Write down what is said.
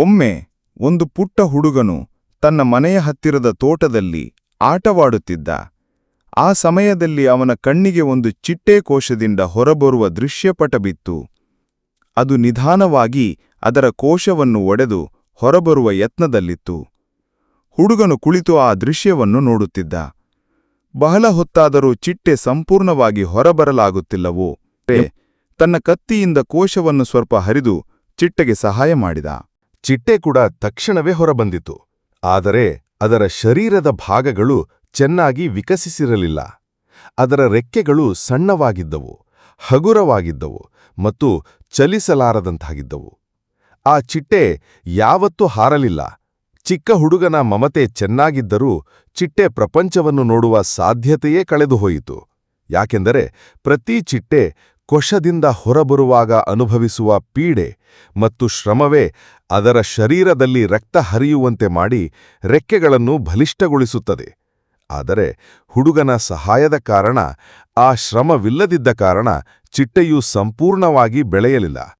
ಒಮ್ಮೆ ಒಂದು ಪುಟ್ಟ ಹುಡುಗನು ತನ್ನ ಮನೆಯ ಹತ್ತಿರದ ತೋಟದಲ್ಲಿ ಆಟವಾಡುತ್ತಿದ್ದ. ಆ ಸಮಯದಲ್ಲಿ ಅವನ ಕಣ್ಣಿಗೆ ಒಂದು ಚಿಟ್ಟೆ ಕೋಶದಿಂದ ಹೊರಬರುವ ದೃಶ್ಯಪಟ ಬಿತ್ತು ಅದು ನಿಧಾನವಾಗಿ ಅದರ ಕೋಶವನ್ನು ಒಡೆದು ಹೊರಬರುವ ಯತ್ನದಲ್ಲಿತ್ತು. ಹುಡುಗನು ಕುಳಿತು ಆ ದೃಶ್ಯವನ್ನು ನೋಡುತ್ತಿದ್ದ. ಬಹಳ ಹೊತ್ತಾದರೂ ಚಿಟ್ಟೆ ಸಂಪೂರ್ಣವಾಗಿ ಹೊರಬರಲಾಗುತ್ತಿಲ್ಲವೋ? ತನ್ನ ಕತ್ತಿಯಿಂದ ಕೋಶವನ್ನು ಸ್ವಲ್ಪ ಹರಿದು ಚಿಟ್ಟೆಗೆ ಸಹಾಯ ಮಾಡಿದ. ಚಿಟ್ಟೆ ಕೂಡ ತಕ್ಷಣವೇ ಹೊರಬಂದಿತು. ಆದರೆ ಅದರ ಶರೀರದ ಭಾಗಗಳು ಚೆನ್ನಾಗಿ ವಿಕಸಿಸಿರಲಿಲ್ಲ. ಅದರ ರೆಕ್ಕೆಗಳು ಸಣ್ಣವಾಗಿದ್ದವು, ಹಗುರವಾಗಿದ್ದವು ಮತ್ತು ಚಲಿಸಲಾರದಂತಾಗಿದ್ದವು. ಆ ಚಿಟ್ಟೆ ಯಾವತ್ತೂ ಹಾರಲಿಲ್ಲ. ಚಿಕ್ಕ ಹುಡುಗನ ಮಮತೆ ಚೆನ್ನಾಗಿದ್ದರೂ ಚಿಟ್ಟೆ ಪ್ರಪಂಚವನ್ನು ನೋಡುವ ಸಾಧ್ಯತೆಯೇ ಕಳೆದುಹೋಯಿತು. ಯಾಕೆಂದರೆ ಪ್ರತಿ ಚಿಟ್ಟೆ ಕೊಶದಿಂದ ಹೊರಬರುವಾಗ ಅನುಭವಿಸುವ ಪೀಡೆ ಮತ್ತು ಶ್ರಮವೇ ಅದರ ಶರೀರದಲ್ಲಿ ರಕ್ತ ಹರಿಯುವಂತೆ ಮಾಡಿ ರೆಕ್ಕೆಗಳನ್ನು ಬಲಿಷ್ಠಗೊಳಿಸುತ್ತದೆ. ಆದರೆ ಹುಡುಗನ ಸಹಾಯದ ಕಾರಣ ಆ ಶ್ರಮವಿಲ್ಲದಿದ್ದ ಕಾರಣ ಚಿಟ್ಟೆಯು ಸಂಪೂರ್ಣವಾಗಿ ಬೆಳೆಯಲಿಲ್ಲ.